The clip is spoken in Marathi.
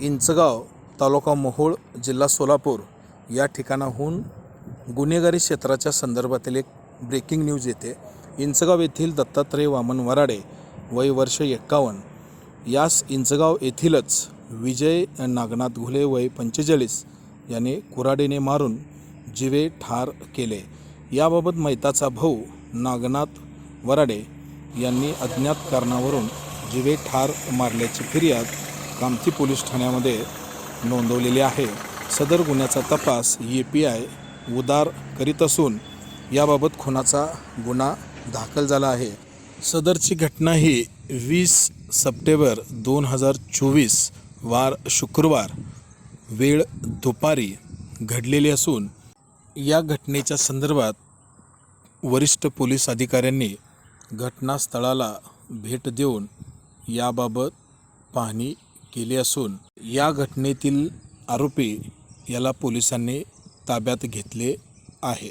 इंचगाव तालुका मोहोळ जिल्हा सोलापूर या ठिकाणाहून गुन्हेगारी क्षेत्राच्या संदर्भातील एक ब्रेकिंग न्यूज येते. इंचगाव येथील दत्तात्रय वामन वराडे वय वर्ष एक्कावन्न. यास इंचगाव येथीलच विजय नागनाथ घुले वय पंचेचाळीस याने कुराडीने मारून जिवे ठार केले. याबाबत मैताचा भाऊ नागनाथ वराडे यांनी अज्ञात कारणावरून जिवे ठार मारल्याची फिर्याद कामती पोलीस ठाण्यामध्ये नोंदवलेली आहे. सदर गुन्ह्याचा तपास ए पी आय उदार करीत असून याबाबत खुनाचा गुन्हा दाखल झाला आहे. सदरची घटना ही वीस सप्टेंबर दोन हजार चोवीस वार शुक्रवार वेळ दुपारी घडलेली असून या घटनेच्या संदर्भात वरिष्ठ पोलीस अधिकाऱ्यांनी घटनास्थळाला भेट देऊन याबाबत पाहणी केली असून या घटनेतील आरोपी याला पोलिसांनी ताब्यात घेतले आहे.